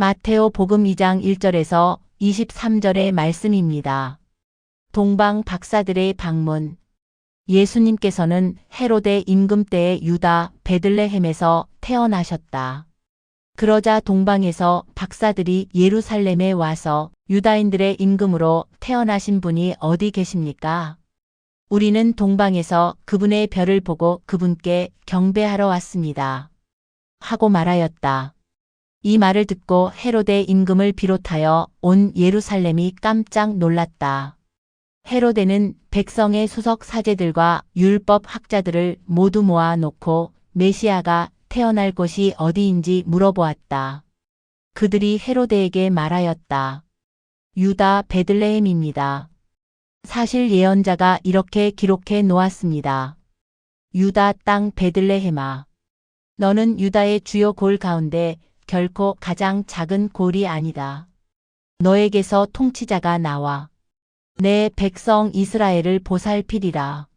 마테오 복음 2장 1절에서 23절의 말씀입니다. 동방 박사들의 방문. 예수님께서는 헤로데 임금 때의 유다 베들레헴에서 태어나셨다. 그러자 동방에서 박사들이 예루살렘에 와서 유다인들의 임금으로 태어나신 분이 어디 계십니까? 우리는 동방에서 그분의 별을 보고 그분께 경배하러 왔습니다. 하고 말하였다. 이 말을 듣고 헤로데 임금을 비롯하여 온 예루살렘이 깜짝 놀랐다. 헤로데는 백성의 수석 사제들과 율법 학자들을 모두 모아 놓고 메시아가 태어날 곳이 어디인지 물어보았다. 그들이 헤로데에게 말하였다. 유다 베들레헴입니다. 사실 예언자가 이렇게 기록해 놓았습니다. 유다 땅 베들레헴아. 너는 유다의 주요 골 가운데 결코 가장 작은 골이 아니다. 너에게서 통치자가 나와. 내 백성 이스라엘을 보살피리라.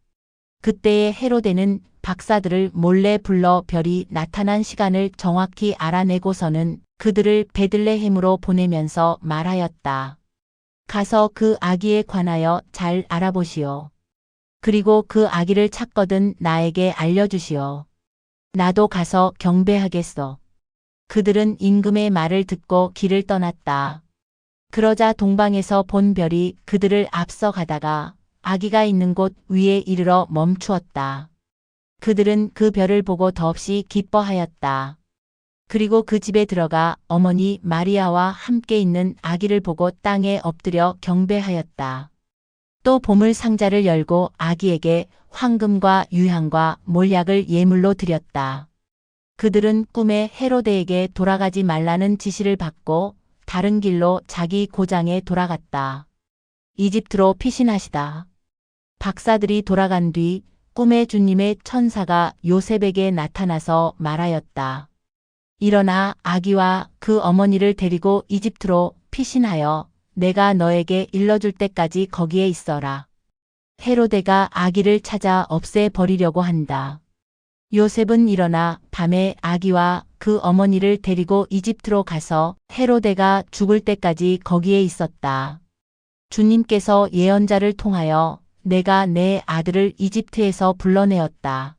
그때의 헤로데는 박사들을 몰래 불러 별이 나타난 시간을 정확히 알아내고서는 그들을 베들레헴으로 보내면서 말하였다. 가서 그 아기에 관하여 잘 알아보시오. 그리고 그 아기를 찾거든 나에게 알려주시오. 나도 가서 경배하겠소. 그들은 임금의 말을 듣고 길을 떠났다. 그러자 동방에서 본 별이 그들을 앞서 가다가 아기가 있는 곳 위에 이르러 멈추었다. 그들은 그 별을 보고 더없이 기뻐하였다. 그리고 그 집에 들어가 어머니 마리아와 함께 있는 아기를 보고 땅에 엎드려 경배하였다. 또 보물 상자를 열고 아기에게 황금과 유향과 몰약을 예물로 드렸다. 그들은 꿈에 헤로데에게 돌아가지 말라는 지시를 받고 다른 길로 자기 고장에 돌아갔다. 이집트로 피신하시다. 박사들이 돌아간 뒤 꿈에 주님의 천사가 요셉에게 나타나서 말하였다. 일어나 아기와 그 어머니를 데리고 이집트로 피신하여 내가 너에게 일러줄 때까지 거기에 있어라. 헤로데가 아기를 찾아 없애버리려고 한다. 요셉은 일어나 밤에 아기와 그 어머니를 데리고 이집트로 가서 헤로데가 죽을 때까지 거기에 있었다. 주님께서 예언자를 통하여 내가 내 아들을 이집트에서 불러내었다.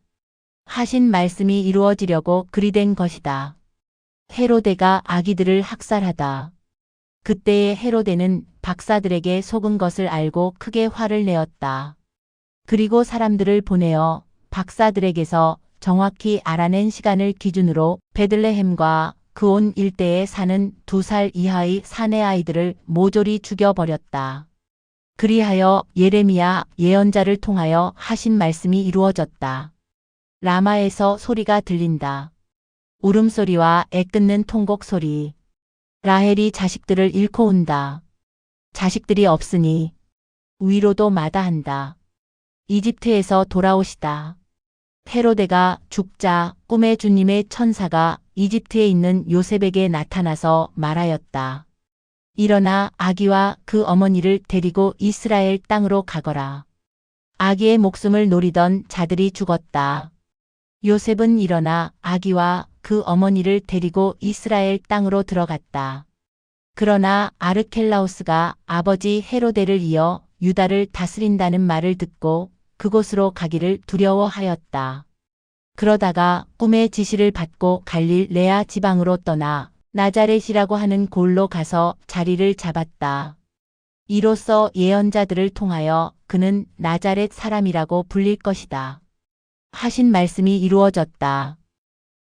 하신 말씀이 이루어지려고 그리 된 것이다. 헤로데가 아기들을 학살하다. 그때의 헤로데는 박사들에게 속은 것을 알고 크게 화를 내었다. 그리고 사람들을 보내어 박사들에게서 정확히 알아낸 시간을 기준으로 베들레헴과 그 온 일대에 사는 두 살 이하의 사내 아이들을 모조리 죽여버렸다. 그리하여 예레미야 예언자를 통하여 하신 말씀이 이루어졌다. 라마에서 소리가 들린다. 울음소리와 애끓는 통곡 소리. 라헬이 자식들을 잃고 온다. 자식들이 없으니 위로도 마다한다. 이집트에서 돌아오시다. 헤로데가 죽자 꿈의 주님의 천사가 이집트에 있는 요셉에게 나타나서 말하였다. 일어나 아기와 그 어머니를 데리고 이스라엘 땅으로 가거라. 아기의 목숨을 노리던 자들이 죽었다. 요셉은 일어나 아기와 그 어머니를 데리고 이스라엘 땅으로 들어갔다. 그러나 아르켈라우스가 아버지 헤로데를 이어 유다를 다스린다는 말을 듣고 그곳으로 가기를 두려워하였다. 그러다가 꿈의 지시를 받고 갈릴 레아 지방으로 떠나 나자렛이라고 하는 골로 가서 자리를 잡았다. 이로써 예언자들을 통하여 그는 나자렛 사람이라고 불릴 것이다. 하신 말씀이 이루어졌다.